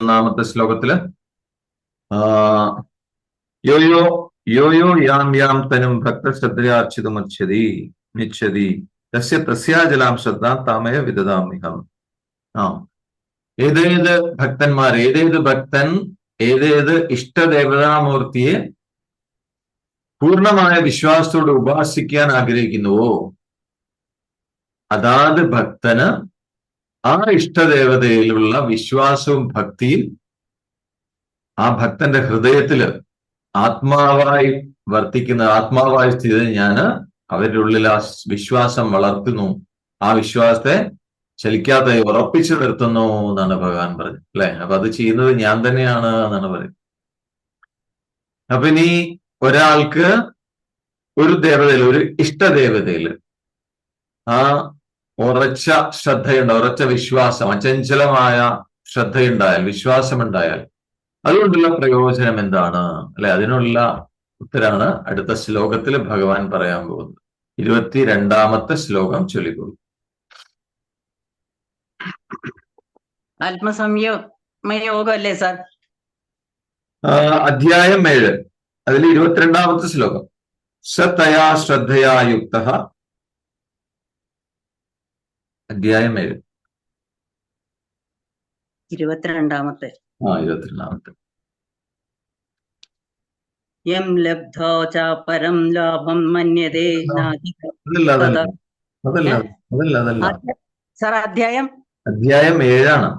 ഒന്നാമത്തെ ശ്ലോകത്തിൽ യോയോ യോ യോ യോ തനും ഭക്തശ്രദ്ധയാർച്ചിതമുച്ഛതി നിച്ഛതി തസ്യ തസ്യാജലാം ശ്രദ്ധ താമയ വിദതാമിഹം ആ ഏതേത് ഭക്തന്മാർ ഏതേത് ഭക്തൻ ഏതേത് ഇഷ്ടദേവതാമൂർത്തിയെ പൂർണമായ വിശ്വാസത്തോടെ ഉപാസിക്കാൻ ആഗ്രഹിക്കുന്നുവോ? അതാത് ഭക്തന് ആ ഇഷ്ടദേവതയിലുള്ള വിശ്വാസവും ഭക്തിയും ആ ഭക്തന്റെ ഹൃദയത്തിൽ ആത്മാവായി വർത്തിക്കുന്ന ആത്മാവായി സ്ഥിതി ഞാൻ അവരുടെ ഉള്ളിൽ ആ വിശ്വാസം വളർത്തുന്നു. ആ വിശ്വാസത്തെ ചലിക്കാതെ ഉറപ്പിച്ചു നിർത്തുന്നു എന്നാണ് ഭഗവാൻ പറഞ്ഞത്. അല്ലെ? അപ്പൊ അത് ചെയ്യുന്നത് ഞാൻ തന്നെയാണ് എന്നാണ് പറയുന്നത്. അപ്പൊ ഇനി ഒരാൾക്ക് ഒരു ദേവതയിൽ ഒരു ഇഷ്ടദേവതയിൽ ആ ഉറച്ച ശ്രദ്ധയുണ്ട് ഉറച്ച വിശ്വാസം അചഞ്ചലമായ ശ്രദ്ധയുണ്ടായാൽ വിശ്വാസമുണ്ടായാൽ അതുകൊണ്ടുള്ള പ്രയോജനം എന്താണ്? അല്ലെ? അതിനുള്ള ഉത്തരാണ് അടുത്ത ശ്ലോകത്തിൽ ഭഗവാൻ പറയാൻ പോകുന്നത്. ഇരുപത്തി രണ്ടാമത്തെ ശ്ലോകം ചൊല്ലിക്കൊള്ളു ആത്മസംയമയോഗം അല്ലേ സാർ അധ്യായം ഏഴ് അതിൽ ഇരുപത്തിരണ്ടാമത്തെ ശ്ലോകം. സതയാ ശ്രദ്ധയാ യുക്ത അധ്യായം ഏഴ്. ഇരുപത്തിരണ്ടാമത്തെ. ആ ഇരുപത്തിരണ്ടാമത്തെ. യം ലബ്ധോ ച പരം ലാഭം മന്യതേ സാർ അധ്യായം? അധ്യായം ഏഴാണ്.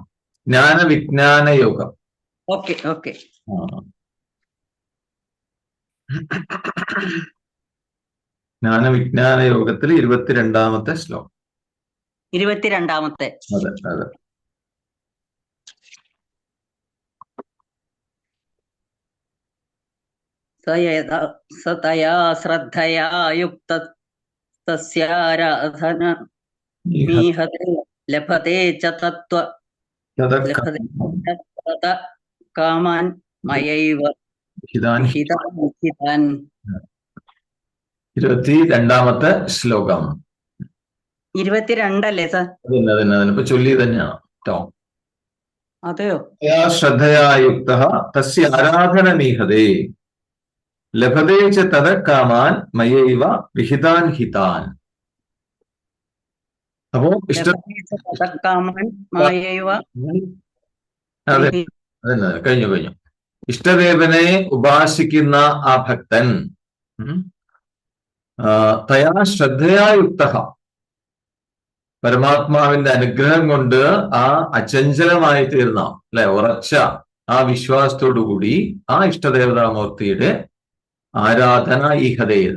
ജ്ഞാന വിജ്ഞാന യോഗം. Okay okay. ജ്ഞാന വിജ്ഞാന യോഗത്തിൽ ഇരുപത്തിരണ്ടാമത്തെ ശ്ലോകം. ഇരുപത്തിരണ്ടാമത്തെ. സതയാ ശ്രദ്ധയാ യുക്ത തസ്യാരാധന ലഭത്തെ ച തത്വ കാമാൻ മയൈവ ഇരുപത്തി രണ്ടാമത്തെ ശ്ലോകം. ഇരുപത്തിരണ്ടല്ലേ സാർ? അതന്നെ അതന്നെ അതന്നെ ഇപ്പൊ ചൊല്ലി തന്നെയാണ്? കേട്ടോ അതെയോ? ശ്രദ്ധയായുക്ത ശ്രദ്ധയാ യുക്ത തസ്യ ആരാധന മീഹതേ ലഭതേ ച തദ കാമാൻ മയൈവ വിഹിതാൻ ഹിതാൻ. അപ്പോ ഇഷ്ട തത അതെ. അതന്നെ കഴിഞ്ഞു കഴിഞ്ഞു. ഇഷ്ടദേവനെ ഉപാസിക്കുന്ന ആ ഭക്തൻ തയാ ശ്രദ്ധയായുക്ത. പരമാത്മാവിന്റെ അനുഗ്രഹം കൊണ്ട് ആ അചഞ്ചലമായി തീർന്ന അല്ലെ ഉറച്ച ആ വിശ്വാസത്തോടു കൂടി ആ ഇഷ്ടദേവതാമൂർത്തിയുടെ ആരാധന ഈഹതയെ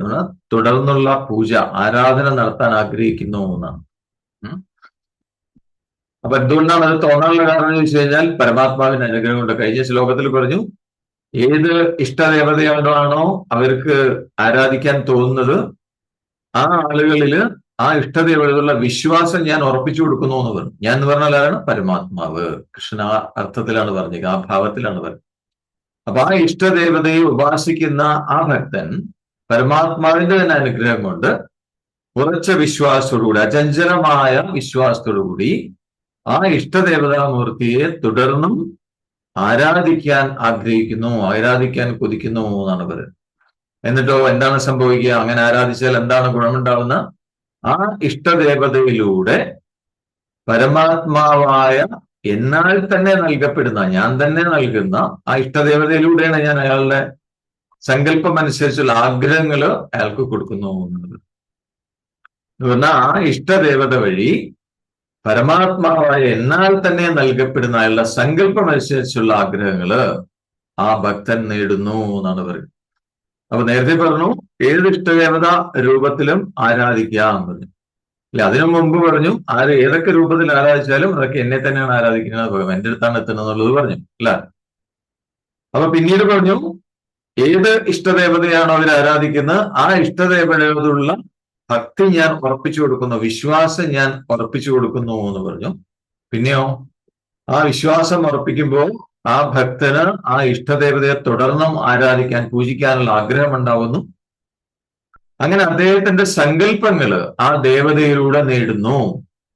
തുടർന്നുള്ള പൂജ ആരാധന നടത്താൻ ആഗ്രഹിക്കുന്നു എന്നാണ്. അപ്പൊ എന്തുകൊണ്ടാണ് അത് തോന്നാനുള്ള കാരണം വെച്ച് കഴിഞ്ഞാൽ പരമാത്മാവിന്റെ അനുഗ്രഹം കൊണ്ട് കഴിഞ്ഞ ശ്ലോകത്തിൽ പറഞ്ഞു ഏത് ഇഷ്ടദേവതയാണോ അവർക്ക് ആരാധിക്കാൻ തോന്നുന്നത് ആ ആളുകളിൽ ആ ഇഷ്ടദേവതയുള്ള വിശ്വാസം ഞാൻ ഉറപ്പിച്ചു കൊടുക്കുന്നു എന്ന് പറഞ്ഞു. ഞാൻ എന്ന് പറഞ്ഞാൽ ആരാണ്? പരമാത്മാവ്. കൃഷ്ണ ആ അർത്ഥത്തിലാണ് പറഞ്ഞത് ആ ഭാവത്തിലാണ് പറഞ്ഞത്. അപ്പൊ ആ ഇഷ്ടദേവതയെ ഉപാസിക്കുന്ന ആ ഭക്തൻ പരമാത്മാവിന്റെ തന്നെ അനുഗ്രഹം കൊണ്ട് ഉറച്ച വിശ്വാസത്തോടുകൂടി അചഞ്ചലമായ വിശ്വാസത്തോടുകൂടി ആ ഇഷ്ടദേവതാമൂർത്തിയെ തുടർന്നും ആരാധിക്കാൻ ആഗ്രഹിക്കുന്നു ആരാധിക്കാൻ കൊതിക്കുന്നു എന്നാണ് പറയുന്നത്. എന്നിട്ടോ എന്താണ് സംഭവിക്കുക? അങ്ങനെ ആരാധിച്ചാൽ എന്താണ് ഗുണമുണ്ടാവുന്ന ആ ഇഷ്ടദേവതയിലൂടെ പരമാത്മാവായ എന്നാൽ തന്നെ നൽകപ്പെടുന്ന ഞാൻ തന്നെ നൽകുന്ന ആ ഇഷ്ടദേവതയിലൂടെയാണ് ഞാൻ അയാളുടെ സങ്കല്പം അനുസരിച്ചുള്ള ആഗ്രഹങ്ങൾ അയാൾക്ക് കൊടുക്കുന്നു എന്നുള്ളത്. എന്ന് പറഞ്ഞാൽ ആ ഇഷ്ടദേവത വഴി പരമാത്മാവായ എന്നാൽ തന്നെ നൽകപ്പെടുന്ന അയാളുടെ സങ്കല്പം അനുസരിച്ചുള്ള ആഗ്രഹങ്ങൾ ആ ഭക്തൻ നേടുന്നു എന്നാണ് പറയുന്നത്. അപ്പൊ നേരത്തെ പറഞ്ഞു ഏത് ഇഷ്ടദേവത രൂപത്തിലും ആരാധിക്കാം എന്ന് പറഞ്ഞു അല്ലെ? അതിനു മുമ്പ് പറഞ്ഞു ആര് ഏതൊക്കെ രൂപത്തിൽ ആരാധിച്ചാലും അതൊക്കെ എന്നെ തന്നെയാണ് ആരാധിക്കുന്നത് ഭഗവാൻ എന്റെ അടുത്താണ് എത്തുന്നത് എന്നുള്ളത് പറഞ്ഞു. അല്ല? അപ്പൊ പിന്നീട് പറഞ്ഞു ഏത് ഇഷ്ടദേവതയാണോ അവർ ആരാധിക്കുന്നത്? ആ ഇഷ്ടദേവതയോടുള്ള ഭക്തി ഞാൻ ഉറപ്പിച്ചു കൊടുക്കുന്നു. വിശ്വാസം ഞാൻ ഉറപ്പിച്ചു കൊടുക്കുന്നു എന്ന് പറഞ്ഞു. പിന്നെയോ? ആ വിശ്വാസം ഉറപ്പിക്കുമ്പോൾ ആ ഭക്തന് ആ ഇഷ്ടദേവതയെ തുടർന്നും ആരാധിക്കാൻ പൂജിക്കാനുള്ള ആഗ്രഹം ഉണ്ടാവുന്നു അങ്ങനെ അദ്ദേഹത്തിന്റെ സങ്കല്പങ്ങൾ ആ ദേവതയിലൂടെ നേടുന്നു.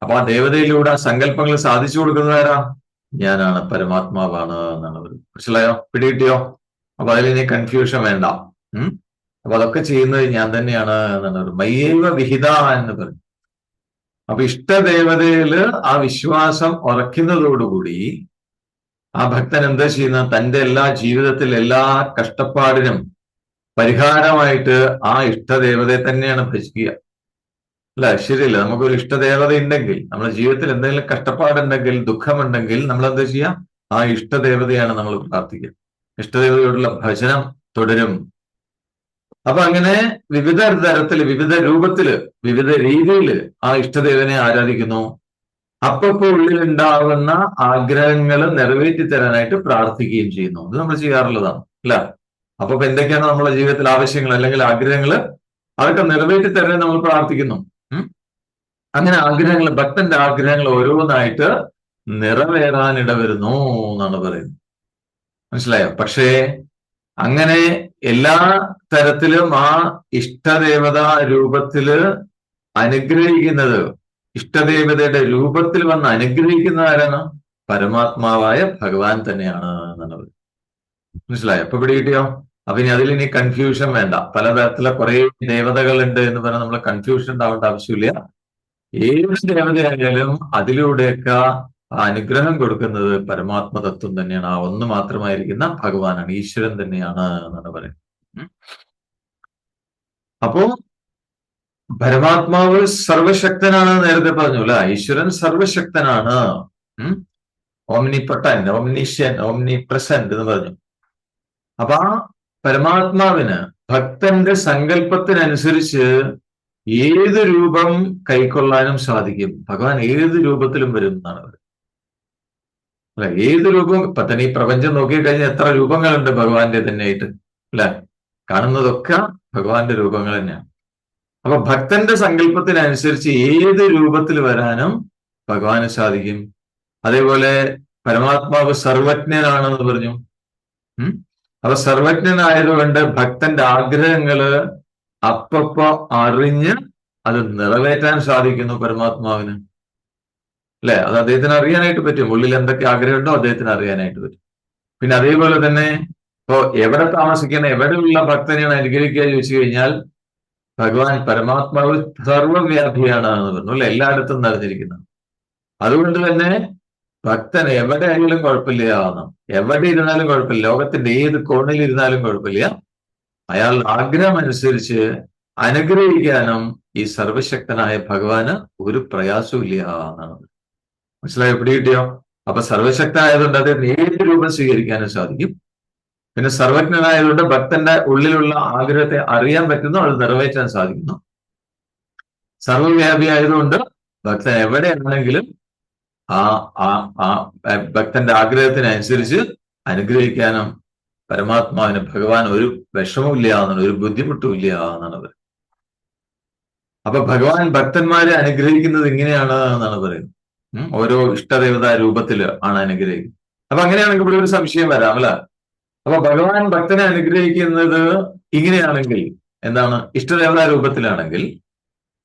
അപ്പൊ ആ ദേവതയിലൂടെ ആ സങ്കല്പങ്ങൾ സാധിച്ചു കൊടുക്കുന്നവരാ ഞാനാണ് പരമാത്മാവാണ് എന്നാണ് മനസ്സിലായോ? പിടികിട്ടിയോ? അപ്പൊ അതിൽ ഇനി കൺഫ്യൂഷൻ വേണ്ട. ഉം? അപ്പൊ അതൊക്കെ ചെയ്യുന്നത് ഞാൻ തന്നെയാണ് എന്നാണ് പറയുന്നത് മയ്യവ വിഹിത എന്ന് പറഞ്ഞു അപ്പൊ ഇഷ്ടദേവതയിൽ ആ വിശ്വാസം ഉറയ്ക്കുന്നതോടുകൂടി ആ ഭക്തൻ എന്താ ചെയ്യുന്ന? തന്റെ എല്ലാ ജീവിതത്തിൽ എല്ലാ കഷ്ടപ്പാടിനും പരിഹാരമായിട്ട് ആ ഇഷ്ടദേവതയെ തന്നെയാണ് ഭജിക്കുക. അല്ല ശരിയല്ല? നമുക്കൊരു ഇഷ്ടദേവത ഉണ്ടെങ്കിൽ നമ്മുടെ ജീവിതത്തിൽ എന്തെങ്കിലും കഷ്ടപ്പാടുണ്ടെങ്കിൽ ദുഃഖമുണ്ടെങ്കിൽ നമ്മൾ എന്താ ചെയ്യുക? ആ ഇഷ്ടദേവതയാണ് നമ്മൾ പ്രാർത്ഥിക്കുക. ഇഷ്ടദേവതയോടുള്ള ഭജനം തുടരും. അപ്പൊ അങ്ങനെ വിവിധ തരത്തിൽ വിവിധ രൂപത്തിൽ വിവിധ രീതിയിൽ ആ ഇഷ്ടദേവനെ ആരാധിക്കുന്നു. അപ്പപ്പോ ഉള്ളിലുണ്ടാകുന്ന ആഗ്രഹങ്ങൾ നിറവേറ്റി തരാനായിട്ട് പ്രാർത്ഥിക്കുകയും ചെയ്യുന്നു. അത് നമ്മൾ ചെയ്യാറുള്ളതാണ് അല്ല? അപ്പൊ എന്തൊക്കെയാണ് നമ്മുടെ ജീവിതത്തിൽ ആവശ്യങ്ങൾ അല്ലെങ്കിൽ ആഗ്രഹങ്ങൾ? അതൊക്കെ നിറവേറ്റി തരാൻ നമ്മൾ പ്രാർത്ഥിക്കുന്നു. അങ്ങനെ ആഗ്രഹങ്ങൾ ഭക്തന്റെ ആഗ്രഹങ്ങൾ ഓരോന്നായിട്ട് നിറവേറാനിട വരുന്നു എന്നാണ് പറയുന്നത്. മനസ്സിലായോ? പക്ഷേ അങ്ങനെ എല്ലാ തരത്തിലും ആ ഇഷ്ടദേവത രൂപത്തിൽ അനുഗ്രഹിക്കുന്നത് ഇഷ്ടദേവതയുടെ രൂപത്തിൽ വന്ന് അനുഗ്രഹിക്കുന്ന ആരാണ്? പരമാത്മാവായ ഭഗവാൻ തന്നെയാണ് എന്നാണ് പറയുന്നത് മനസ്സിലായോ? അപ്പൊ പിടി കിട്ടിയോ? അപ്പൊ ഇനി അതിൽ ഇനി കൺഫ്യൂഷൻ വേണ്ട. പലതരത്തിലെ കുറെ ദേവതകളുണ്ട് എന്ന് പറഞ്ഞാൽ നമ്മൾ കൺഫ്യൂഷൻ ഉണ്ടാവേണ്ട ആവശ്യമില്ല. ഏത് ദേവതയായാലും അതിലൂടെയൊക്കെ ആ അനുഗ്രഹം കൊടുക്കുന്നത് പരമാത്മ തത്വം തന്നെയാണ്. ആ ഒന്ന് മാത്രമായിരിക്കുന്ന ഭഗവാനാണ്. ഈശ്വരൻ തന്നെയാണ് എന്നാണ് പറയുന്നത്. അപ്പോ പരമാത്മാവ് സർവശക്തനാണ് നേരത്തെ പറഞ്ഞു അല്ല ഈശ്വരൻ സർവശക്തനാണ്. Omni omnipotent omniscient omnipresent എന്ന് പറഞ്ഞു. അപ്പൊ ആ പരമാത്മാവിന് ഭക്തന്റെ സങ്കല്പത്തിനനുസരിച്ച് ഏത് രൂപം കൈക്കൊള്ളാനും സാധിക്കും. ഭഗവാൻ ഏത് രൂപത്തിലും വരും എന്നാണ് അല്ലെ ഏത് രൂപം? ഇപ്പൊ തന്നെ ഈ പ്രപഞ്ചം നോക്കിക്കഴിഞ്ഞാൽ എത്ര രൂപങ്ങളുണ്ട് ഭഗവാന്റെ തന്നെയായിട്ട്. അല്ലെ? കാണുന്നതൊക്കെ ഭഗവാന്റെ രൂപങ്ങൾ തന്നെയാണ്. അപ്പൊ ഭക്തന്റെ സങ്കല്പത്തിനനുസരിച്ച് ഏത് രൂപത്തിൽ വരാനും ഭഗവാന് സാധിക്കും. അതേപോലെ പരമാത്മാവ് സർവജ്ഞനാണെന്ന് പറഞ്ഞു. അപ്പൊ സർവജ്ഞനായതുകൊണ്ട് ഭക്തന്റെ ആഗ്രഹങ്ങൾ അപ്പപ്പോ അറിഞ്ഞ് അത് നിറവേറ്റാൻ സാധിക്കുന്നു പരമാത്മാവിന്. അല്ലെ? അത് അദ്ദേഹത്തിന് അറിയാനായിട്ട് പറ്റും. ഉള്ളിൽ എന്തൊക്കെ ആഗ്രഹമുണ്ടോ അദ്ദേഹത്തിന് അറിയാനായിട്ട് പറ്റും. പിന്നെ അതേപോലെ തന്നെ ഇപ്പോ എവിടെ താമസിക്കുന്ന എവിടെയുള്ള ഭക്തനെയാണ് അനുഗ്രഹിക്കുക ചോദിച്ചു കഴിഞ്ഞാൽ ഭഗവാൻ പരമാത്മാവ് സർവവ്യാധിയാണ് എന്ന് പറഞ്ഞു. അല്ലെ? എല്ലായിടത്തും നിറഞ്ഞിരിക്കുന്നത് അതുകൊണ്ട് തന്നെ ഭക്തൻ എവിടെ ആയാലും കുഴപ്പമില്ല. ആവണം എവിടെ ഇരുന്നാലും കുഴപ്പമില്ല. ലോകത്തിന്റെ ഏത് കോണിൽ ഇരുന്നാലും കുഴപ്പമില്ല. അയാളുടെ ആഗ്രഹം അനുസരിച്ച് അനുഗ്രഹിക്കാനും ഈ സർവശക്തനായ ഭഗവാന് ഒരു പ്രയാസവും ഇല്ല എന്നാണ് മനസ്സിലായോ? എവിടെ കിട്ടിയോ അപ്പൊ സർവശക്തനായതുകൊണ്ട് അദ്ദേഹം ഏത് രൂപം സ്വീകരിക്കാനും സാധിക്കും? പിന്നെ സർവജ്ഞനായതുകൊണ്ട് ഭക്തന്റെ ഉള്ളിലുള്ള ആഗ്രഹത്തെ അറിയാൻ പറ്റുന്നു അത് നിറവേറ്റാൻ സാധിക്കുന്നു. സർവവ്യാപി ആയതുകൊണ്ട് ഭക്തൻ എവിടെയാണെങ്കിലും ആ ആ ഭക്തന്റെ ആഗ്രഹത്തിനനുസരിച്ച് അനുഗ്രഹിക്കാനും പരമാത്മാവിന് ഭഗവാൻ ഒരു വിഷമമില്ല എന്നാണ് ഒരു ബുദ്ധിമുട്ടും ഇല്ല എന്നാണ് പറയുന്നത്. അപ്പൊ ഭഗവാൻ ഭക്തന്മാരെ അനുഗ്രഹിക്കുന്നത് ഇങ്ങനെയാണ് എന്നാണ് പറയുന്നത്. ഓരോ ഇഷ്ടദേവതാ രൂപത്തിൽ ആണ് അനുഗ്രഹിക്കുന്നത്. അപ്പൊ അങ്ങനെയാണെങ്കിൽ ഇവിടെ ഒരു സംശയം വരാം അല്ല? അപ്പൊ ഭഗവാൻ ഭക്തനെ അനുഗ്രഹിക്കുന്നത് ഇങ്ങനെയാണെങ്കിൽ എന്താണ്? ഇഷ്ടദേവതാ രൂപത്തിലാണെങ്കിൽ.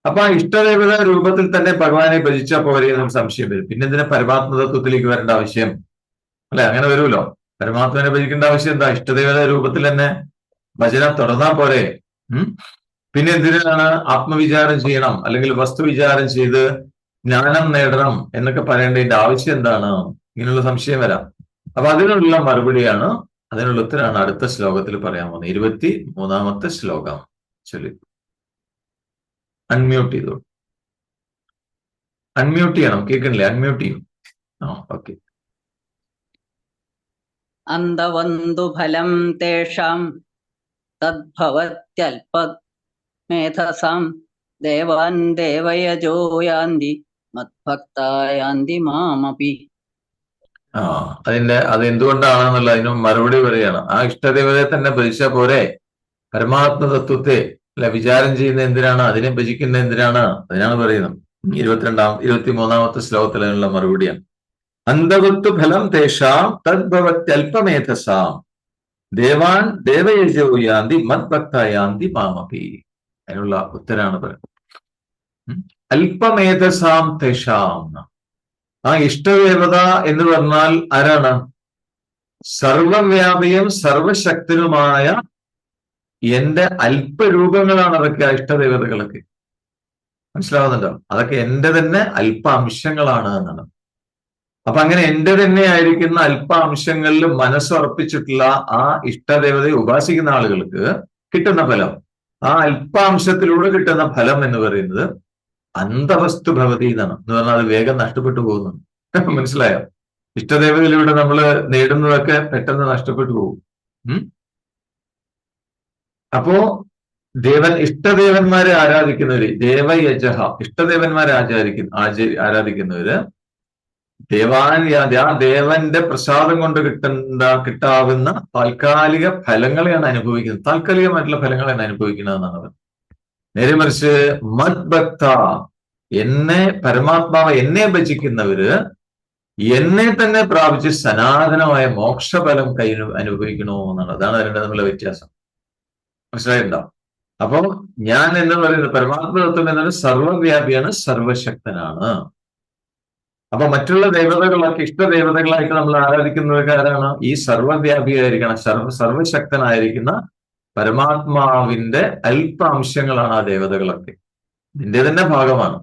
അപ്പൊ ആ ഇഷ്ടദേവതാ രൂപത്തിൽ തന്നെ ഭഗവാനെ ഭജിച്ചാൽ പോരെ നമുക്ക് സംശയം വരും. പിന്നെ എന്തിനാ പരമാത്മതത്വത്തിലേക്ക് വരേണ്ട ആവശ്യം? അല്ലെ? അങ്ങനെ വരുമല്ലോ. പരമാത്മനെ ഭജിക്കേണ്ട ആവശ്യം എന്താ? ഇഷ്ടദേവതാ രൂപത്തിൽ തന്നെ ഭജന തുടർന്നാൽ പോരെ. ഉം? പിന്നെ എന്തിനാണ് ആത്മവിചാരം ചെയ്യണം? അല്ലെങ്കിൽ വസ്തുവിചാരം ചെയ്ത് ജ്ഞാനം നേടണം എന്നൊക്കെ പറയേണ്ടതിന്റെ ആവശ്യം എന്താണ്? ഇങ്ങനെയുള്ള സംശയം വരാം. അപ്പൊ അതിനുള്ള മറുപടിയാണ് അതിനുള്ള ഉത്തരമാണ് അടുത്ത ശ്ലോകത്തിൽ പറയാൻ പോകുന്നത്. ഇരുപത്തി മൂന്നാമത്തെ ശ്ലോകം. ചൊല്ലി. അൺമ്യൂട്ട് ചെയ്തു? അൺമ്യൂട്ട് ചെയ്യണം. കേൾക്കണില്ലേ? അൺമ്യൂട്ട് ചെയ്യും. ആ ഓക്കെ അന്തവന്തു ഫലം തേഷാം തദ്ഭവത്യൽപ മേധസാം ദേവാൻ ദേവയജോ യാന്തി മദ്ഭക്തായാന്തി മാമപി. ആ അതിന്റെ അത് എന്തുകൊണ്ടാണെന്നുള്ള അതിന് മറുപടി പറയണം ആ ഇഷ്ടദേവതയെ തന്നെ ഭജിച്ചാൽ പോരെ? പരമാത്മ തത്വത്തെ അല്ല വിചാരം ചെയ്യുന്ന എന്തിനാണ്? അതിനെ ഭജിക്കുന്ന എന്തിനാണ്? അതിനാണ് പറയുന്നത്. ഇരുപത്തിരണ്ടാം ഇരുപത്തി മൂന്നാമത്തെ ശ്ലോകത്തിൽ അതിനുള്ള മറുപടിയാണ്. അന്ധവത്വ ഫലം തേഷാം തദ്ഭവത്യൽപമേധസാം. ദേവാൻ ദേവയജോ യാന്തി മാമപി. അതിനുള്ള ഉത്തരാണ് പറയുന്നത്. അല്പമേധസാം തേഷാം ആ ഇഷ്ടദേവത എന്ന് പറഞ്ഞാൽ ആരാണ്? സർവവ്യാപിയും സർവശക്തനുമായ എന്റെ അല്പരൂപങ്ങളാണ് അതൊക്കെ ആ ഇഷ്ടദേവതകളൊക്കെ. മനസ്സിലാവുന്നുണ്ടോ? അതൊക്കെ എന്റെ തന്നെ അല്പ അംശങ്ങളാണ് എന്നാണ്. അപ്പൊ അങ്ങനെ എന്റെ തന്നെ ആയിരിക്കുന്ന അല്പ അംശങ്ങളിൽ മനസ്സുറപ്പിച്ചിട്ടുള്ള ആ ഇഷ്ടദേവതയെ ഉപാസിക്കുന്ന ആളുകൾക്ക് കിട്ടുന്ന ഫലം. ആ അല്പാംശത്തിലൂടെ കിട്ടുന്ന ഫലം എന്ന് പറയുന്നത് അന്തവസ്തു ഭവതി എന്നാണ്. എന്ന് പറഞ്ഞാൽ അത് വേഗം നഷ്ടപ്പെട്ടു പോകുന്നു മനസ്സിലായോ? ഇഷ്ടദേവതയിലൂടെ നമ്മൾ നേടുന്നതൊക്കെ പെട്ടെന്ന് നഷ്ടപ്പെട്ടു പോകും. അപ്പോ ദേവൻ ഇഷ്ടദേവന്മാരെ ആരാധിക്കുന്നവര് ദേവയജഹ ഇഷ്ടദേവന്മാരെ ആചാരിക്കുന്ന ആചരി ആരാധിക്കുന്നവര് ദേവാനുയാതി ആ ദേവന്റെ പ്രസാദം കൊണ്ട് കിട്ടുന്ന കിട്ടാവുന്ന താൽക്കാലിക ഫലങ്ങളെയാണ് അനുഭവിക്കുന്നത്. താൽക്കാലികമായിട്ടുള്ള ഫലങ്ങളെയാണ് അനുഭവിക്കുന്നതെന്നാണ് നേരെ മറിച്ച് മദ്ഭക്ത എന്നെ പരമാത്മാവ് എന്നെ ഭജിക്കുന്നവര് എന്നെ തന്നെ പ്രാപിച്ച് സനാതനമായ മോക്ഷഫലം കൈ അനുഭവിക്കണോ എന്നാണ്. അതാണ് അതിന്റെ തമ്മിലുള്ള വ്യത്യാസം. മനസ്സിലായിട്ടുണ്ടോ അപ്പം ഞാൻ എന്ന് പറയുന്നത് പരമാത്മതത്വം എന്നത് സർവവ്യാപിയാണ് സർവശക്തനാണ്. അപ്പൊ മറ്റുള്ള ദേവതകളൊക്കെ ഇഷ്ട ദേവതകളായിട്ട് നമ്മൾ ആരാധിക്കുന്നവർക്ക് ആരാണ്? ഈ സർവവ്യാപിയായിരിക്കണം സർവ സർവശക്തനായിരിക്കുന്ന പരമാത്മാവിന്റെ അല്പ അംശങ്ങളാണ് ആ ദേവതകളൊക്കെ. നിന്റെ തന്നെ ഭാഗമാണ്.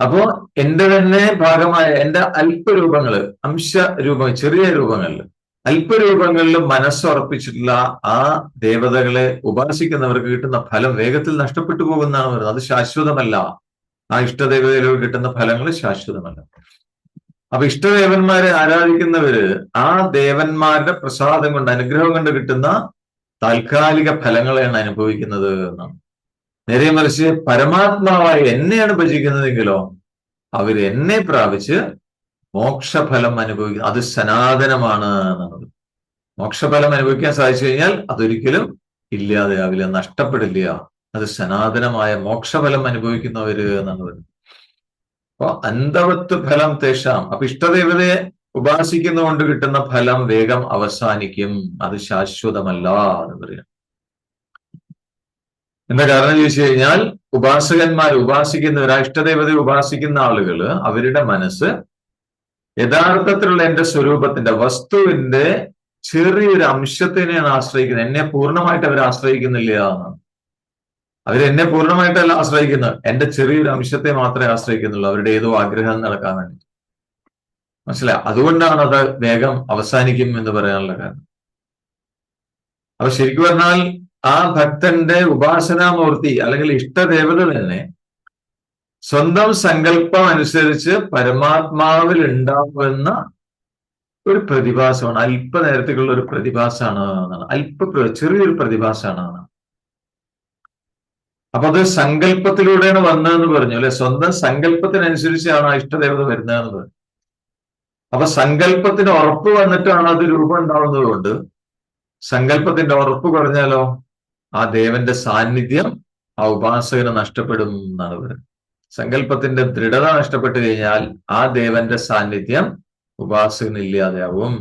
അപ്പോ എന്റെ തന്നെ ഭാഗമായ എന്റെ അല്പരൂപങ്ങൾ അംശ രൂപം ചെറിയ രൂപങ്ങളിൽ അല്പരൂപങ്ങളിൽ മനസ്സുറപ്പിച്ചിട്ടുള്ള ആ ദേവതകളെ ഉപാസിക്കുന്നവർക്ക് കിട്ടുന്ന ഫലം വേഗത്തിൽ നഷ്ടപ്പെട്ടു പോകുന്നതാണ് പറയുന്നത്. അത് ശാശ്വതമല്ല. ആ ഇഷ്ടദേവതയിലൂടെ കിട്ടുന്ന ഫലങ്ങൾ ശാശ്വതമല്ല. അപ്പൊ ഇഷ്ടദേവന്മാരെ ആരാധിക്കുന്നവര് ആ ദേവന്മാരുടെ പ്രസാദം കൊണ്ട് അനുഗ്രഹം കൊണ്ട് കിട്ടുന്ന താൽക്കാലിക ഫലങ്ങളെയാണ് അനുഭവിക്കുന്നത് എന്നാണ്. നേരെ മറിച്ച് പരമാത്മാവായി എന്നെയാണ് ഭജിക്കുന്നതെങ്കിലോ അവർ എന്നെ പ്രാപിച്ച് മോക്ഷഫലം അനുഭവിക്കുന്നു അത് സനാതനമാണ് എന്നുള്ളത്. മോക്ഷഫലം അനുഭവിക്കാൻ സാധിച്ചു കഴിഞ്ഞാൽ അതൊരിക്കലും ഇല്ലാതെയാവില്ല നഷ്ടപ്പെടില്ല. അത് സനാതനമായ മോക്ഷഫലം അനുഭവിക്കുന്നവര് എന്നാണ് പറയുന്നത് അപ്പൊ അന്തവത്ത് ഫലം തേശാം അപ്പൊ ഇഷ്ടദേവതയെ ഉപാസിക്കുന്നതുകൊണ്ട് കിട്ടുന്ന ഫലം വേഗം അവസാനിക്കും. അത് ശാശ്വതമല്ല എന്ന് പറയാം. എന്താ കാരണം ചോദിച്ചു കഴിഞ്ഞാൽ ഉപാസകന്മാർ ഉപാസിക്കുന്നവർ ഇഷ്ടദേവതയെ ഉപാസിക്കുന്ന ആളുകൾ അവരുടെ മനസ്സ് യഥാർത്ഥത്തിലുള്ള എന്റെ സ്വരൂപത്തിന്റെ വസ്തുവിന്റെ ചെറിയൊരു അംശത്തിനെയാണ് ആശ്രയിക്കുന്നത്. എന്നെ പൂർണമായിട്ട് അവർ ആശ്രയിക്കുന്നില്ല എന്നാണ്. അവരെന്നെ പൂർണമായിട്ടല്ല ആശ്രയിക്കുന്നത്. എന്റെ ചെറിയൊരു അംശത്തെ മാത്രമേ ആശ്രയിക്കുന്നുള്ളൂ. അവരുടെ ഏതോ ആഗ്രഹം നടക്കാൻ വേണ്ടി. മനസ്സിലായി? അതുകൊണ്ടാണ് അത് വേഗം അവസാനിക്കും എന്ന് പറയാനുള്ള കാരണം. അപ്പൊ ശരിക്കും പറഞ്ഞാൽ ആ ഭക്തന്റെ ഉപാസനാമൂർത്തി അല്ലെങ്കിൽ ഇഷ്ടദേവത തന്നെ സ്വന്തം സങ്കല്പം അനുസരിച്ച് പരമാത്മാവിൽ ഉണ്ടാവുന്ന ഒരു പ്രതിഭാസമാണ്. അല്പനേരത്തേക്കുള്ള ഒരു പ്രതിഭാസമാണ്. എന്നാണ് അല്പ ചെറിയൊരു പ്രതിഭാസമാണ്. അപ്പൊ അത് സങ്കല്പത്തിലൂടെയാണ് വന്നതെന്ന് പറഞ്ഞു അല്ലെ? സ്വന്തം സങ്കല്പത്തിനനുസരിച്ചാണ് ആ ഇഷ്ടദേവത വരുന്നതെന്ന് പറഞ്ഞു. അപ്പൊ സങ്കല്പത്തിന് ഉറപ്പ് വന്നിട്ടാണ് അത് രൂപം ഉണ്ടാവുന്നത് കൊണ്ട് സങ്കല്പത്തിന്റെ ഉറപ്പ് കുറഞ്ഞാലോ ആ ദേവന്റെ സാന്നിധ്യം ആ ഉപാസകന് നഷ്ടപ്പെടും എന്നാണ് പറയുന്നത്. സങ്കല്പത്തിന്റെ ദൃഢത നഷ്ടപ്പെട്ടു കഴിഞ്ഞാൽ ആ ദേവന്റെ സാന്നിധ്യം ഉപാസകന് ഇല്ലാതെയാവും.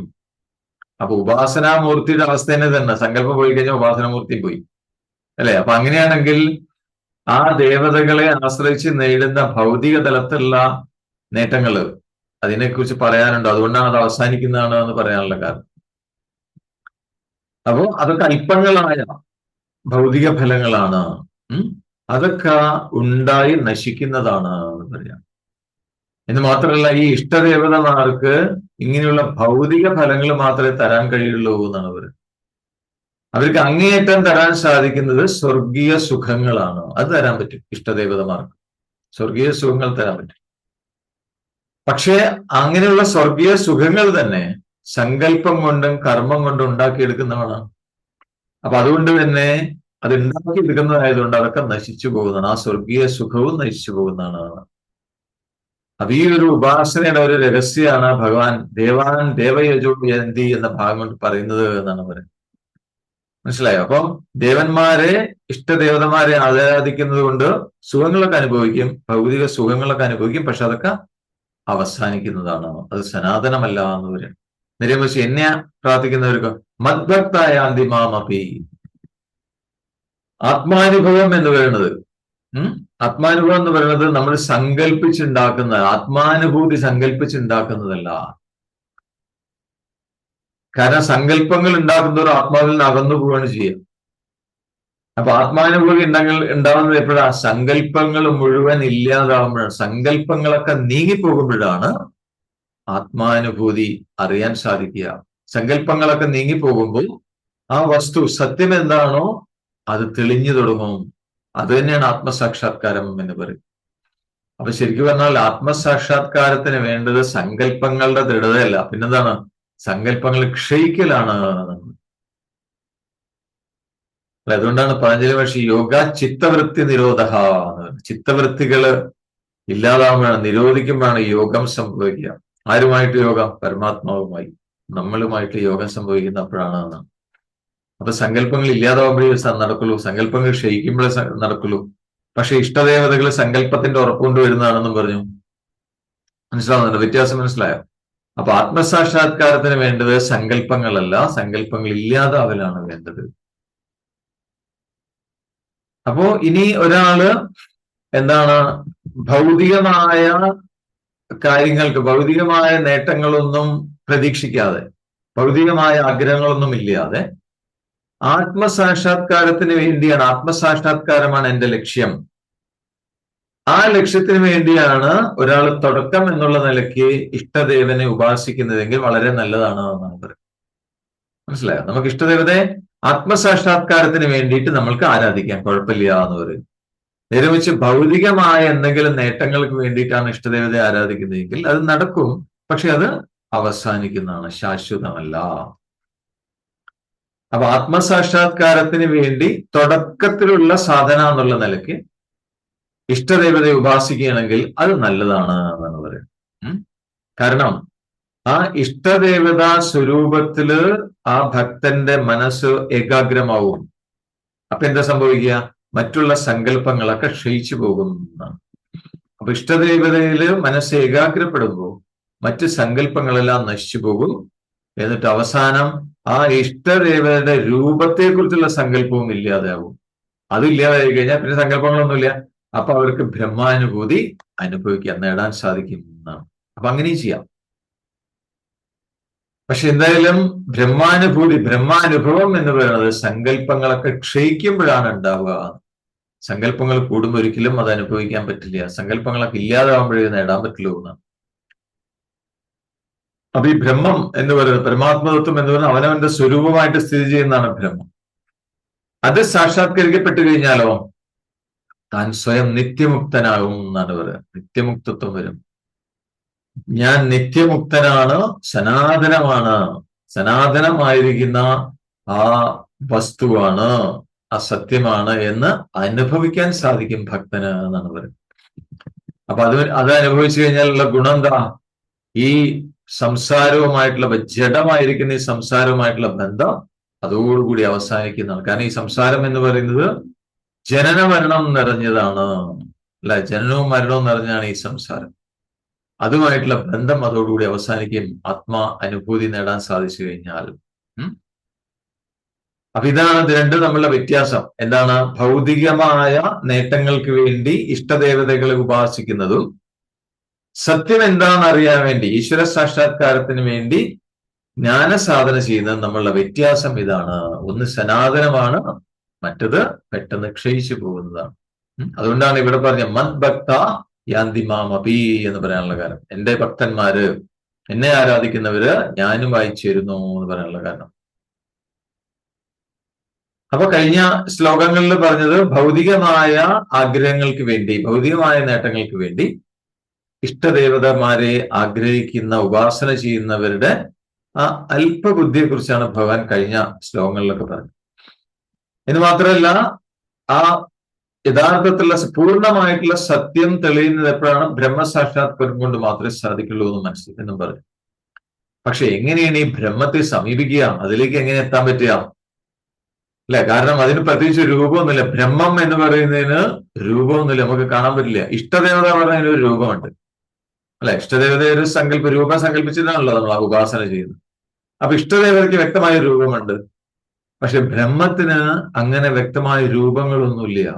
അപ്പൊ ഉപാസനാമൂർത്തിയുടെ അവസ്ഥ തന്നെ തന്നെ സങ്കല്പം പോയി കഴിഞ്ഞാൽ ഉപാസനാമൂർത്തി പോയി. അല്ലെ? അപ്പൊ അങ്ങനെയാണെങ്കിൽ ആ ദേവതകളെ ആശ്രയിച്ച് നേടുന്ന ഭൗതിക തലത്തിലുള്ള നേട്ടങ്ങൾ അതിനെക്കുറിച്ച് പറയാനുണ്ട്. അതുകൊണ്ടാണ് അത് അവസാനിക്കുന്നതാണ് എന്ന് പറയാനുള്ള കാരണം. അപ്പോ അതൊക്കെ അല്പങ്ങളായ ഭൗതിക ഫലങ്ങളാണ്. അതൊക്കെ ഉണ്ടായി നശിക്കുന്നതാണ് എന്ന് പറയാം. എന്ന് മാത്രമല്ല ഈ ഇഷ്ടദേവതമാർക്ക് ഇങ്ങനെയുള്ള ഭൗതിക ഫലങ്ങൾ മാത്രമേ തരാൻ കഴിയുള്ളൂ എന്നാണ് പറയുന്നത്. അവർക്ക് അങ്ങേയറ്റം തരാൻ സാധിക്കുന്നത് സ്വർഗീയ സുഖങ്ങളാണ്. അത് തരാൻ പറ്റും ഇഷ്ടദേവതമാർക്ക് സ്വർഗീയ സുഖങ്ങൾ തരാൻ പറ്റും. പക്ഷേ അങ്ങനെയുള്ള സ്വർഗീയ സുഖങ്ങൾ തന്നെ സങ്കല്പം കൊണ്ടും കർമ്മം കൊണ്ടും ഉണ്ടാക്കിയെടുക്കുന്നതാണ് അപ്പൊ അതുകൊണ്ട് തന്നെ അത് ഉണ്ടാക്കിയെടുക്കുന്നതായതുകൊണ്ട് അതൊക്കെ നശിച്ചു പോകുന്നതാണ്. ആ സ്വർഗീയ സുഖവും നശിച്ചു പോകുന്നതാണ്. അപ്പൊ ഈ ഒരു ഉപാസനയുടെ ഒരു രഹസ്യമാണ് ഭഗവാൻ ദേവാൻ ദേവയജോ ജയന്തി എന്ന ഭാഗം കൊണ്ട് പറയുന്നത് എന്നാണ് പറയുന്നത്. മനസ്സിലായോ? അപ്പം ദേവന്മാരെ ഇഷ്ടദേവതമാരെ ആരാധിക്കുന്നത് കൊണ്ട് സുഖങ്ങളൊക്കെ അനുഭവിക്കും ഭൗതിക സുഖങ്ങളൊക്കെ അനുഭവിക്കും പക്ഷെ അതൊക്കെ അവസാനിക്കുന്നതാണ്. അത് സനാതനമല്ല എന്ന് പറയും നേരെ വെച്ച് എന്നെ പ്രാർത്ഥിക്കുന്നവർക്ക്? മദ്ഭക്തായ അന്തിമാമപി ആത്മാനുഭവം എന്ന് പറയുന്നത് ആത്മാനുഭവം എന്ന് പറയുന്നത് നമ്മൾ സങ്കല്പിച്ചുണ്ടാക്കുന്ന ആത്മാനുഭൂതി സങ്കല്പിച്ചുണ്ടാക്കുന്നതല്ല കാരണം സങ്കല്പങ്ങൾ ഉണ്ടാക്കുന്നവർ ആത്മാവിൽ നിന്ന് അകന്നു പോവുകയാണ് ചെയ്യുക. അപ്പൊ ആത്മാനുഭൂതി ഉണ്ടെങ്കിൽ ഉണ്ടാവുന്നത് എപ്പോഴാണ് സങ്കല്പങ്ങൾ മുഴുവൻ ഇല്ലാതാവുമ്പോഴാണ് സങ്കല്പങ്ങളൊക്കെ നീങ്ങിപ്പോകുമ്പോഴാണ് ആത്മാനുഭൂതി അറിയാൻ സാധിക്കുക. സങ്കല്പങ്ങളൊക്കെ നീങ്ങിപ്പോകുമ്പോൾ ആ വസ്തു സത്യം എന്താണോ അത് തെളിഞ്ഞു തുടങ്ങും. അത് തന്നെയാണ് ആത്മസാക്ഷാത്കാരം എന്ന് പറയും. അപ്പൊ ശരിക്കും പറഞ്ഞാൽ ആത്മസാക്ഷാത്കാരത്തിന് വേണ്ടത് സങ്കല്പങ്ങളുടെ ദൃഢതയല്ല. പിന്നെന്താണ്? സങ്കല്പങ്ങൾ ക്ഷയിക്കലാണ്. അതുകൊണ്ടാണ് പതഞ്ജലി മഹർഷി യോഗ ചിത്തവൃത്തി നിരോധ ചിത്തവൃത്തികൾ ഇല്ലാതാവുമ്പോഴാണ് നിരോധിക്കുമ്പോഴാണ് യോഗം സംഭവിക്കുക. ആരുമായിട്ട് യോഗം? പരമാത്മാവുമായി. നമ്മളുമായിട്ട് യോഗം സംഭവിക്കുന്ന അപ്പോഴാണ്. അപ്പൊ സങ്കല്പങ്ങൾ ഇല്ലാതാവുമ്പോഴേ നടക്കുള്ളൂ. സങ്കല്പങ്ങൾ ക്ഷയിക്കുമ്പോഴേ നടക്കുള്ളൂ. പക്ഷെ ഇഷ്ടദേവതകൾ സങ്കല്പത്തിന്റെ ഉറപ്പുകൊണ്ട് വരുന്നതാണെന്നും പറഞ്ഞു. മനസ്സിലാവുന്നുണ്ട്? വ്യത്യാസം മനസ്സിലായോ? അപ്പൊ ആത്മസാക്ഷാത്കാരത്തിന് വേണ്ടത് സങ്കല്പങ്ങളല്ല. സങ്കല്പങ്ങൾ ഇല്ലാതാവലാണ് വേണ്ടത്. അപ്പോ ഇനി ഒരാൾ എന്താണ്? ഭൗതികമായ കാര്യങ്ങൾക്ക് ഭൗതികമായ നേട്ടങ്ങളൊന്നും പ്രതീക്ഷിക്കാതെ ഭൗതികമായ ആഗ്രഹങ്ങളൊന്നും ഇല്ലാതെ ആത്മസാക്ഷാത്കാരത്തിന് വേണ്ടിയാണ് ആത്മസാക്ഷാത്കാരമാണ് എന്റെ ലക്ഷ്യം. ആ ലക്ഷ്യത്തിന് വേണ്ടിയാണ് ഒരാൾ തുടക്കം എന്നുള്ള നിലയ്ക്ക് ഇഷ്ടദേവനെ ഉപാസിക്കുന്നതെങ്കിൽ വളരെ നല്ലതാണ് എന്നാണ് പറയുന്നത്. മനസ്സിലായോ? നമുക്ക് ഇഷ്ടദേവതയെ ആത്മസാക്ഷാത്കാരത്തിന് വേണ്ടിയിട്ട് നമ്മൾക്ക് ആരാധിക്കാം. കുഴപ്പമില്ല എന്ന് പറയും നിരമിച്ച് ഭൗതികമായ എന്തെങ്കിലും നേട്ടങ്ങൾക്ക് വേണ്ടിയിട്ടാണ് ഇഷ്ടദേവതയെ ആരാധിക്കുന്നതെങ്കിൽ അത് നടക്കും. പക്ഷെ അത് അവസാനിക്കുന്നതാണ് ശാശ്വതമല്ല. അപ്പൊ ആത്മസാക്ഷാത്കാരത്തിന് വേണ്ടി തുടക്കത്തിലുള്ള സാധന എന്നുള്ള നിലയ്ക്ക് ഇഷ്ടദേവതയെ ഉപാസിക്കുകയാണെങ്കിൽ അത് നല്ലതാണ് എന്നാണ് പറയുന്നത്. കാരണം ആ ഇഷ്ടദേവതാ സ്വരൂപത്തിൽ ആ ഭക്തന്റെ മനസ്സ് ഏകാഗ്രമാവും. അപ്പൊ എന്താ സംഭവിക്കുക? മറ്റുള്ള സങ്കല്പങ്ങളൊക്കെ ക്ഷയിച്ചു പോകും എന്നാണ്. അപ്പൊ ഇഷ്ടദേവതയിൽ മനസ്സ് ഏകാഗ്രപ്പെടുമ്പോൾ മറ്റ് സങ്കല്പങ്ങളെല്ലാം നശിച്ചു പോകും. എന്നിട്ട് അവസാനം ആ ഇഷ്ടദേവതയുടെ രൂപത്തെക്കുറിച്ചുള്ള സങ്കല്പവും ഇല്ലാതെയാവും. അതില്ലാതായി കഴിഞ്ഞാൽ പിന്നെ സങ്കല്പങ്ങളൊന്നുമില്ല. അപ്പൊ അവർക്ക് ബ്രഹ്മാനുഭൂതി അനുഭവിക്കാൻ നേടാൻ സാധിക്കും എന്നാണ്. അപ്പൊ അങ്ങനെയും ചെയ്യാം. പക്ഷെ എന്തായാലും ബ്രഹ്മാനുഭൂതി ബ്രഹ്മാനുഭവം എന്ന് പറയുന്നത് സങ്കല്പങ്ങളൊക്കെ ക്ഷയിക്കുമ്പോഴാണ് ഉണ്ടാവുക. സങ്കല്പങ്ങൾ കൂടുമ്പോൾ ഒരിക്കലും അത് അനുഭവിക്കാൻ പറ്റില്ല. സങ്കല്പങ്ങളൊക്കെ ഇല്ലാതാവുമ്പോഴേ നേടാൻ പറ്റില്ല എന്നാണ്. അപ്പൊ ഈ ബ്രഹ്മം എന്ന് പറയുന്നത് പരമാത്മതത്വം എന്ന് പറയുന്നത് അവനവന്റെ സ്വരൂപമായിട്ട് സ്ഥിതി ചെയ്യുന്നതാണ് ബ്രഹ്മം. അത് സാക്ഷാത്കരിക്കപ്പെട്ടു കഴിഞ്ഞാലോ താൻ സ്വയം നിത്യമുക്തനാകും എന്നാണ് പറയുക നിത്യമുക്തത്വം വരും. ഞാൻ നിത്യമുക്തനാണ് സനാതനമാണ്. സനാതനമായിരിക്കുന്ന ആ വസ്തുവാണ് ആ സത്യമാണ് എന്ന് അനുഭവിക്കാൻ സാധിക്കും ഭക്തന് എന്നാണ് പറയുന്നത്. അപ്പൊ അത് അത് അനുഭവിച്ചു കഴിഞ്ഞാലുള്ള ഗുണം എന്താ? ഈ സംസാരവുമായിട്ടുള്ള ജഡമായിരിക്കുന്ന ഈ സംസാരവുമായിട്ടുള്ള ബന്ധം അതോടുകൂടി അവസാനിക്കുന്നതാണ്. കാരണം ഈ സംസാരം എന്ന് പറയുന്നത് ജനന മരണം നിറഞ്ഞതാണ്. അല്ല ജനനവും മരണവും നിറഞ്ഞാണ് ഈ സംസാരം. അതുമായിട്ടുള്ള ബന്ധം അതോടുകൂടി അവസാനിക്കും. ആത്മാ അനുഭൂതി നേടാൻ സാധിച്ചു കഴിഞ്ഞാൽ. അപ്പൊ ഇതാണ് ഇത് രണ്ടും തമ്മിലുള്ള വ്യത്യാസം. എന്താണ്? ഭൗതികമായ നേട്ടങ്ങൾക്ക് വേണ്ടി ഇഷ്ടദേവതകളെ ഉപാസിക്കുന്നതും സത്യം എന്താണെന്ന് അറിയാൻ വേണ്ടി ഈശ്വര സാക്ഷാത്കാരത്തിന് വേണ്ടി ജ്ഞാനസാധന ചെയ്യുന്നത് നമ്മളുടെ വ്യത്യാസം ഇതാണ്. ഒന്ന് സനാതനമാണ് മറ്റത് പെട്ടെന്ന് ക്ഷയിച്ചു പോകുന്നതാണ്. അതുകൊണ്ടാണ് ഇവിടെ പറഞ്ഞ മത് ഭക്ത യാന്തിമാമപി എന്ന് പറയാനുള്ള കാരണം. എന്റെ ഭക്തന്മാര് എന്നെ ആരാധിക്കുന്നവര് ഞാനും വായിച്ചിരുന്നു എന്ന് പറയാനുള്ള കാരണം. അപ്പൊ കഴിഞ്ഞ ശ്ലോകങ്ങളിൽ പറഞ്ഞത് ഭൗതികമായ ആഗ്രഹങ്ങൾക്ക് വേണ്ടി ഭൗതികമായ നേട്ടങ്ങൾക്ക് വേണ്ടി ഇഷ്ടദേവതമാരെ ആഗ്രഹിക്കുന്ന ഉപാസന ചെയ്യുന്നവരുടെ ആ അല്പബുദ്ധിയെ കുറിച്ചാണ് ഭഗവാൻ കഴിഞ്ഞ ശ്ലോകങ്ങളിലൊക്കെ പറഞ്ഞത്. എന്ന് മാത്രമല്ല ആ യഥാർത്ഥത്തിലുള്ള പൂർണമായിട്ടുള്ള സത്യം തെളിയുന്നത് എപ്പോഴാണ്? ബ്രഹ്മസാക്ഷാത്കാരം കൊണ്ട് മാത്രമേ സാധിക്കുള്ളൂ എന്ന് മനസ്സിൽ എന്നും പറഞ്ഞു. പക്ഷെ എങ്ങനെയാണ് ഈ ബ്രഹ്മത്തെ സമീപിക്കുക? അതിലേക്ക് എങ്ങനെ എത്താൻ പറ്റുക? അല്ലെ? കാരണം അതിന് പ്രത്യേകിച്ച് രൂപമൊന്നുമില്ല. ബ്രഹ്മം എന്ന് പറയുന്നതിന് രൂപമൊന്നുമില്ല. നമുക്ക് കാണാൻ പറ്റില്ല. ഇഷ്ടദേവത പറഞ്ഞതിന് ഒരു രൂപമുണ്ട്. അല്ലെ? ഇഷ്ടദേവത ഒരു സങ്കല്പ രൂപം സങ്കല്പിച്ചിട്ടാണല്ലോ നമ്മൾ ആ ഉപാസന ചെയ്യുന്നത്. അപ്പൊ ഇഷ്ടദേവതയ്ക്ക് വ്യക്തമായ രൂപമുണ്ട്. പക്ഷെ ബ്രഹ്മത്തിന് അങ്ങനെ വ്യക്തമായ രൂപങ്ങളൊന്നുമില്ല.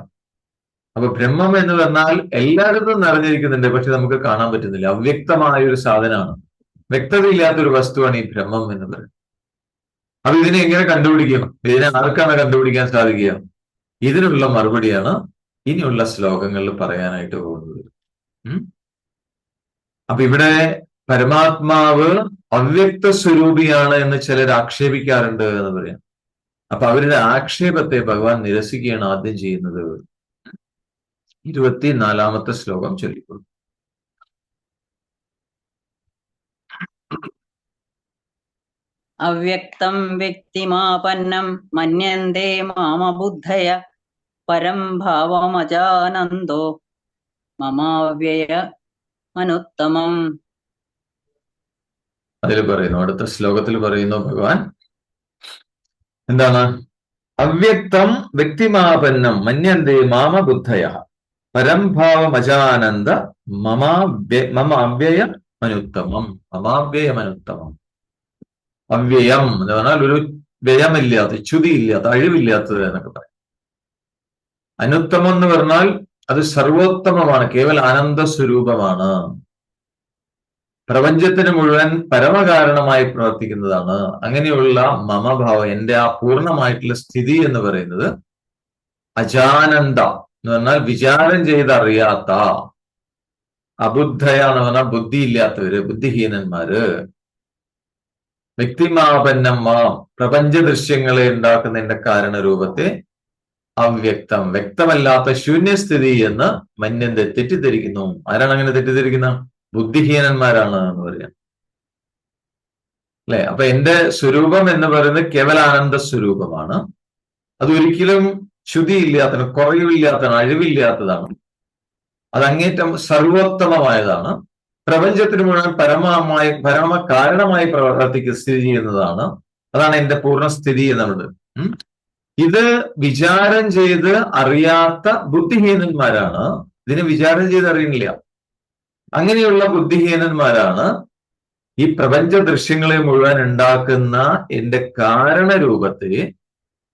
അപ്പൊ ബ്രഹ്മം എന്ന് പറഞ്ഞാൽ എല്ലായിടത്തും നിറഞ്ഞിരിക്കുന്നുണ്ട് പക്ഷെ നമുക്ക് കാണാൻ പറ്റുന്നില്ല. അവ്യക്തമായ ഒരു സാധനമാണ്. വ്യക്തതയില്ലാത്തൊരു വസ്തുവാണ് ഈ ബ്രഹ്മം എന്ന് പറയുന്നത്. അപ്പൊ ഇതിനെ എങ്ങനെ കണ്ടുപിടിക്കും? ഇതിനെ ആർക്കാണ് കണ്ടുപിടിക്കാൻ സാധിക്കുക? ഇതിനുള്ള മറുപടിയാണ് ഇനിയുള്ള ശ്ലോകങ്ങളിൽ പറയാനായിട്ട് പോകുന്നത്? അപ്പൊ ഇവിടെ പരമാത്മാവ് അവ്യക്ത സ്വരൂപിയാണ് എന്ന് ചിലർ ആക്ഷേപിക്കാറുണ്ട് എന്ന് പറയാം. അപ്പൊ അവരുടെ ആക്ഷേപത്തെ ഭഗവാൻ നിരസിക്കുകയാണ് ആദ്യം ചെയ്യുന്നത്. ഇരുപത്തിനാലാമത്തെ ശ്ലോകം ചൊല്ലിക്കൊള്ളു അവ്യക്തം വ്യക്തിമാപന്നം മന്യന്തേ മാമബുദ്ധയ പരം ഭാവമജാനന്ദോ മമാവ്യയ മനുത്തമം. അതിൽ പറയുന്നു അടുത്ത ശ്ലോകത്തിൽ പറയുന്നു ഭഗവാൻ എന്താണ്? അവ്യക്തം വ്യക്തിമാപന്നം മന്യന്തേ മാമ ബുദ്ധയ പരംഭാവമജാനന്ദ മമാവ്യ മമ അവ്യയ മനുത്തമം. മമാവ്യയമനുത്തമം അവ്യയം എന്ന് പറഞ്ഞാൽ ഒരു വ്യയമില്ലാത്ത ചുതിയില്ലാത്ത അഴിവില്ലാത്തത് എന്നൊക്കെ പറയും. അനുത്തമം എന്ന് പറഞ്ഞാൽ അത് സർവോത്തമമാണ് കേവല ആനന്ദ സ്വരൂപമാണ് പ്രപഞ്ചത്തിന് മുഴുവൻ പരമകാരണമായി പ്രവർത്തിക്കുന്നതാണ്. അങ്ങനെയുള്ള മമഭാവം എന്റെ ആ പൂർണമായിട്ടുള്ള സ്ഥിതി എന്ന് പറയുന്നത് അജാനന്ദ എന്ന് പറഞ്ഞാൽ വിചാരം ചെയ്തറിയാത്ത അബുദ്ധയ എന്ന് പറഞ്ഞാൽ ബുദ്ധിയില്ലാത്തവര് ബുദ്ധിഹീനന്മാര്. വ്യക്തിമാപന്നമ്മ പ്രപഞ്ച ദൃശ്യങ്ങളെ ഉണ്ടാക്കുന്നതിന്റെ കാരണരൂപത്തെ അവ്യക്തം. വ്യക്തമല്ലാത്ത ശൂന്യസ്ഥിതി എന്ന് മന്യന്തെ തെറ്റിദ്ധരിക്കുന്നു. ആരാണ് അങ്ങനെ തെറ്റിദ്ധരിക്കുന്നത്? ബുദ്ധിഹീനന്മാരാണ് എന്ന് പറയാം. അല്ലെ? അപ്പൊ എന്റെ സ്വരൂപം എന്ന് പറയുന്നത് കേവലാനന്ദ സ്വരൂപമാണ്. അതൊരിക്കലും ഒരിക്കലും ശ്രുതിയില്ലാത്തതാണ് കുറവില്ലാത്തതാണ് അഴിവില്ലാത്തതാണ്. അത് അങ്ങേറ്റം സർവോത്തമമായതാണ്. പ്രപഞ്ചത്തിന് മുഴുവൻ പരമമായി പരമ കാരണമായി പ്രവർത്തിക്ക് സ്ഥിതി ചെയ്യുന്നതാണ്. അതാണ് എന്റെ പൂർണസ്ഥിതി എന്നുള്ളത്. ഇത് വിചാരം ചെയ്ത് അറിയാത്ത ബുദ്ധിഹീനന്മാരാണ്. ഇതിനെ വിചാരം ചെയ്ത് അറിയുന്നില്ല. അങ്ങനെയുള്ള ബുദ്ധിഹീനന്മാരാണ് ഈ പ്രപഞ്ച ദൃശ്യങ്ങളെ മുഴുവൻ ഉണ്ടാക്കുന്ന എന്റെ കാരണരൂപത്തെ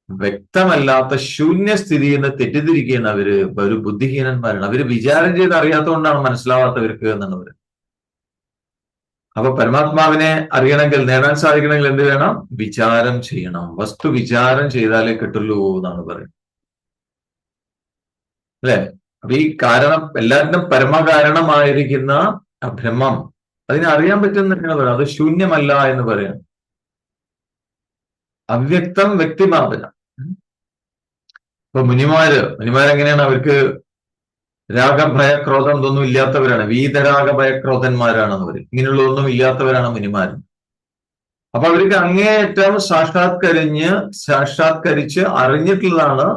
വ്യക്തമല്ലാത്ത ശൂന്യസ്ഥിതി എന്ന് തെറ്റിദ്ധരിക്കുകയാണ് അവർ ഒരു ബുദ്ധിഹീനന്മാരാണ്. അവർ വിചാരം ചെയ്ത് അറിയാത്തതുകൊണ്ടാണ് മനസ്സിലാവാത്തവർക്ക് പറയുന്നത് അപ്പൊ പരമാത്മാവിനെ അറിയണമെങ്കിൽ നേടാൻ സാധിക്കണമെങ്കിൽ എന്ത് വേണം? വിചാരം ചെയ്യണം. വസ്തു വിചാരം ചെയ്താലേ കിട്ടുള്ളൂ എന്നാണ് പറയുന്നത്. അല്ലെ? അപ്പൊ ഈ കാരണം എല്ലാത്തിനും പരമകാരണമായിരിക്കുന്ന ആ ഭ്രമം. അതിനെ അറിയാൻ പറ്റുന്ന പറയാം അത് ശൂന്യമല്ല എന്ന് പറയാം. അവ്യക്തം വ്യക്തിമാപനം. ഇപ്പൊ മുനിമാര് മുനിമാരെങ്ങനെയാണ് അവർക്ക് രാഗഭയക്രോധം ഇതൊന്നും ഇല്ലാത്തവരാണ്. വീതരാഗഭയക്രോധന്മാരാണെന്ന് പറയും. ഇങ്ങനെയുള്ളതൊന്നും ഇല്ലാത്തവരാണ് മുനിമാർ അപ്പൊ അവർക്ക് അങ്ങേയറ്റം സാക്ഷാത്കരിഞ്ഞ് സാക്ഷാത്കരിച്ച് അറിഞ്ഞിട്ടുള്ളതാണ്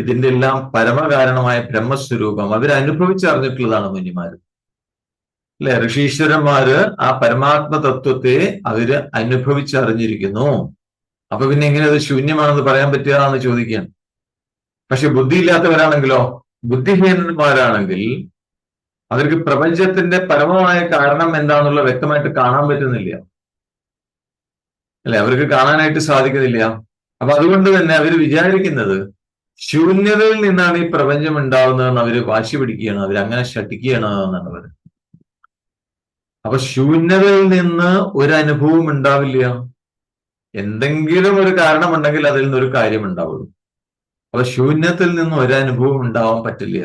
ഇതിന്റെ എല്ലാം പരമകാരണമായ ബ്രഹ്മസ്വരൂപം അവരനുഭവിച്ചറിഞ്ഞിട്ടുള്ളതാണ് മുനിമാര്. അല്ലെ? ഋഷീശ്വരന്മാര് ആ പരമാത്മ തത്വത്തെ അവർ അനുഭവിച്ചറിഞ്ഞിരിക്കുന്നു. അപ്പൊ പിന്നെ എങ്ങനെ അത് ശൂന്യമാണെന്ന് പറയാൻ പറ്റിയതാണെന്ന് ചോദിക്കുകയാണ്. പക്ഷെ ബുദ്ധിയില്ലാത്തവരാണെങ്കിലോ? ബുദ്ധിഹീനന്മാരാണെങ്കിൽ അവർക്ക് പ്രപഞ്ചത്തിന്റെ പരമമായ കാരണം എന്താണെന്നുള്ള വ്യക്തമായിട്ട് കാണാൻ പറ്റുന്നില്ല. അല്ലെ? അവർക്ക് കാണാനായിട്ട് സാധിക്കുന്നില്ല. അപ്പൊ അതുകൊണ്ട് തന്നെ അവർ വിചാരിക്കുന്നത് ശൂന്യതയിൽ നിന്നാണ് ഈ പ്രപഞ്ചം ഉണ്ടാവുന്നതെന്ന് അവർ വാശി പിടിക്കുകയാണ് അവർ അങ്ങനെ ശഠിക്കുകയാണ് എന്നാണ് അവർ അപ്പൊ ശൂന്യതയിൽ നിന്ന് ഒരു അനുഭവം ഉണ്ടാവില്ല. എന്തെങ്കിലും ഒരു കാരണമുണ്ടെങ്കിൽ അതിൽ നിന്നൊരു കാര്യം ഉണ്ടാവുള്ളൂ. അപ്പൊ ശൂന്യത്തിൽ നിന്ന് ഒരു അനുഭവം ഉണ്ടാവാൻ പറ്റില്ല.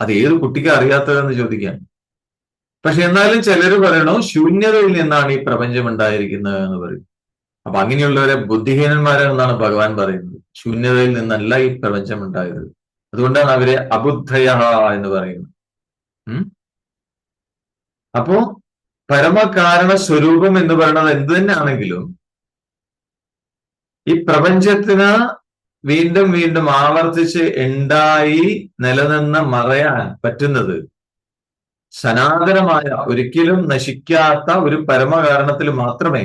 അത് ഏത് കുട്ടിക്ക് അറിയാത്തതെന്ന് ചോദിക്കാം. പക്ഷെ എന്നാലും ചിലർ പറയണോ ശൂന്യതയിൽ നിന്നാണ് ഈ പ്രപഞ്ചം ഉണ്ടായിരിക്കുന്നത് എന്ന് പറയും. അപ്പൊ അങ്ങനെയുള്ളവരെ ബുദ്ധിഹീനന്മാരെന്നാണ് ഭഗവാൻ പറയുന്നത്. ശൂന്യതയിൽ നിന്നല്ല ഈ പ്രപഞ്ചം ഉണ്ടായത്. അതുകൊണ്ടാണ് അവരെ അബുദ്ധയ എന്ന് പറയുന്നത്. അപ്പോ പരമകാരണ സ്വരൂപം എന്ന് പറയുന്നത് എന്ത് തന്നെയാണെങ്കിലും ഈ പ്രപഞ്ചത്തിന് വീണ്ടും വീണ്ടും ആവർത്തിച്ച് ഉണ്ടായി നിലനിന്ന് മറയാൻ പറ്റുന്നത് സനാതനമായ ഒരിക്കലും നശിക്കാത്ത ഒരു പരമകാരണത്തിൽ മാത്രമേ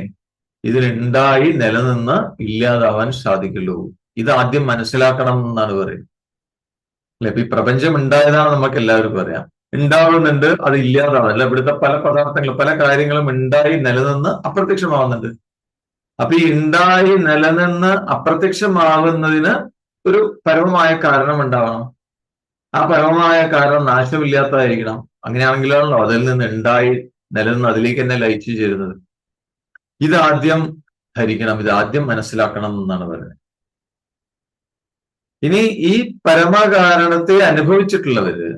ഇതിനുണ്ടായി നിലനിന്ന് ഇല്ലാതാവാൻ സാധിക്കുള്ളൂ. ഇത് ആദ്യം മനസ്സിലാക്കണം എന്നാണ് പറയുന്നത്. അല്ലെ? ഈ പ്രപഞ്ചം ഉണ്ടായതാണ് നമുക്ക് എല്ലാവരും പറയാം ഉണ്ടാവുന്നുണ്ട് അത് ഇല്ലാതാണ് അല്ല ഇവിടുത്തെ പല പദാർത്ഥങ്ങളും പല കാര്യങ്ങളും ഉണ്ടായി നിലനിന്ന് അപ്രത്യക്ഷമാവുന്നുണ്ട്. അപ്പൊ ഈ ഉണ്ടായി നിലനിന്ന് അപ്രത്യക്ഷമാകുന്നതിന് ഒരു പരമമായ കാരണം ഉണ്ടാവണം. ആ പരമമായ കാരണം നാശമില്ലാത്തതായിരിക്കണം. അങ്ങനെയാണെങ്കിലാണല്ലോ അതിൽ നിന്ന് ഉണ്ടായി നിലനിന്ന് അതിലേക്ക് തന്നെ ലയിച്ചു ചേരുന്നത്. ഇതാദ്യം ധരിക്കണം ഇതാദ്യം മനസ്സിലാക്കണം എന്നാണ് പറയുന്നത്. ഇനി ഈ പരമകാരണത്തെ അനുഭവിച്ചിട്ടുള്ളവര്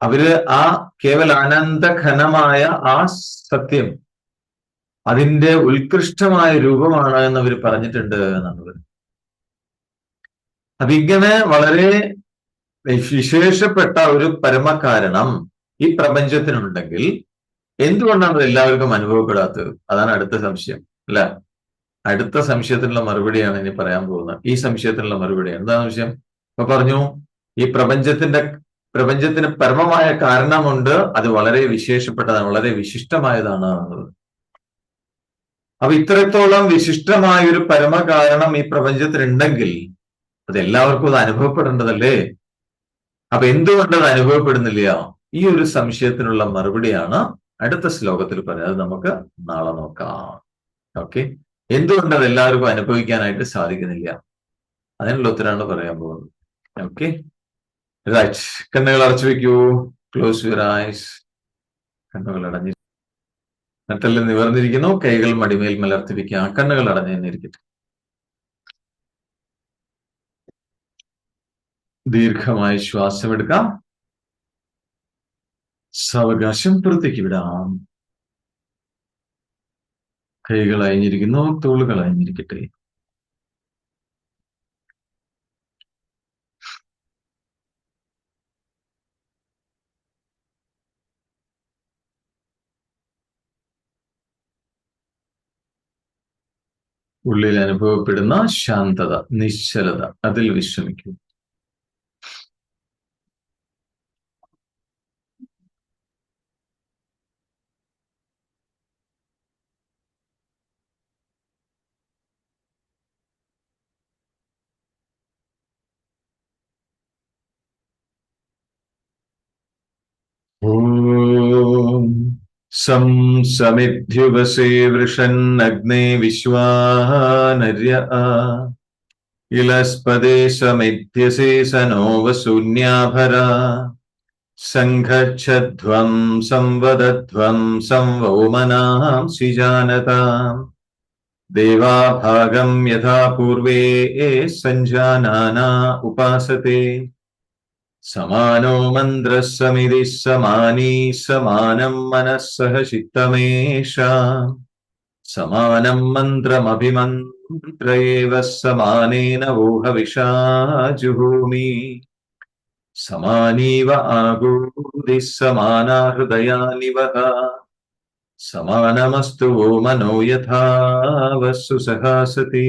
അവർ ആ കേവല ആനന്ദഘനമായ ആ സത്യം അതിന്റെ ഉത്കൃഷ്ടമായ രൂപമാണ് എന്ന് അവർ പറഞ്ഞിട്ടുണ്ട് എന്നാണ് പറയുന്നത്. അപ്പൊ ഇങ്ങനെ വളരെ വിശേഷപ്പെട്ട ഒരു പരമകാരണം ഈ പ്രപഞ്ചത്തിനുണ്ടെങ്കിൽ എന്തുകൊണ്ടാണ് എല്ലാവർക്കും അനുഭവപ്പെടാത്തത്? അതാണ് അടുത്ത സംശയം അല്ല? അടുത്ത സംശയത്തിനുള്ള മറുപടിയാണ് ഇനി പറയാൻ പോകുന്നത്. ഈ സംശയത്തിനുള്ള മറുപടി എന്താ സംശയം? ഇപ്പൊ പറഞ്ഞു ഈ പ്രപഞ്ചത്തിന്റെ പ്രപഞ്ചത്തിന് പരമമായ കാരണമുണ്ട് അത് വളരെ വിശേഷപ്പെട്ടതാണ് വളരെ വിശിഷ്ടമായതാണ് എന്നുള്ളത്. അപ്പൊ ഇത്രത്തോളം വിശിഷ്ടമായ ഒരു പരമകാരണം ഈ പ്രപഞ്ചത്തിനുണ്ടെങ്കിൽ അത് എല്ലാവർക്കും അത് അനുഭവപ്പെടേണ്ടതല്ലേ? അപ്പൊ എന്തുകൊണ്ട് അത് അനുഭവപ്പെടുന്നില്ല? ഈ ഒരു സംശയത്തിനുള്ള മറുപടിയാണ് അടുത്ത ശ്ലോകത്തിൽ പറയാം. അത് നമുക്ക് നാളെ നോക്കാം. ഓക്കെ എന്തുകൊണ്ട് അത് എല്ലാവർക്കും അനുഭവിക്കാനായിട്ട് സാധിക്കുന്നില്ല? അതിനുള്ള ഉത്തരമാണ് പറയാൻ പോകുന്നത്. ഓക്കെ റൈറ്റ് കണ്ണുകൾ അടച്ചു വെക്കൂ ക്ലോസ് യുവർ ഐസ് കണ്ണുകൾ അടഞ്ഞി നട്ടെല്ല് നിവർന്നിരിക്കുന്നു. കൈകൾ മടിമേൽ മലർത്തിരിക്കുക കണ്ണുകൾ അടഞ്ഞു തന്നിരിക്കട്ടെ ദീർഘമായി ശ്വാസം എടുക്കാം സാവകാശം പുറത്തേക്ക് വിടാം. കൈകൾ അയഞ്ഞിരിക്കുന്നു തോളുകൾ അയഞ്ഞിരിക്കട്ടെ. ഉള്ളിൽ അനുഭവപ്പെടുന്ന ശാന്തത നിശ്ചലത അതിൽ വിശ്രമിക്കൂ. ॐ सं समिध्युवसे वृषन्नग्ने विश्वाहनर्य। आ इलस्पदे समिध्यसे स नो वसून्याभरा सङ्घच्छध्वं संवदध्वं संवोमनाम् सिजानताम्। देवाभागं यथा पूर्वे ये सञ्जाना उपासते। समानो मन्द्रस्समिति समानी समानं मनः सह चित्तमेषा समानं मन्त्रमभिमन्त्र एव समानेन वोहविषा जुहोमि समानीव आगूदिः समाना हृदयानि समानमस्तु वो मनो यथा वस्सु सहासति।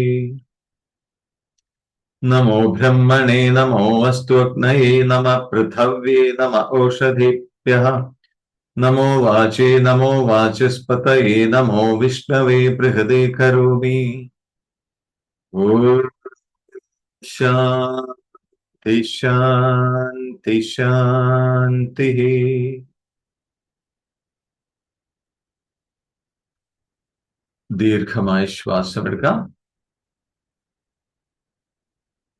नमो ब्रह्मणे नमो अस्तुग्नये नम पृथव्ये नम ओषधिभ्यः नमो वाचे नमो वाचस्पतये नमो विष्णवे बृहदे करोमि। शान्ति शान्ति शान्तिः। दीर्घमायुष्वासमृगा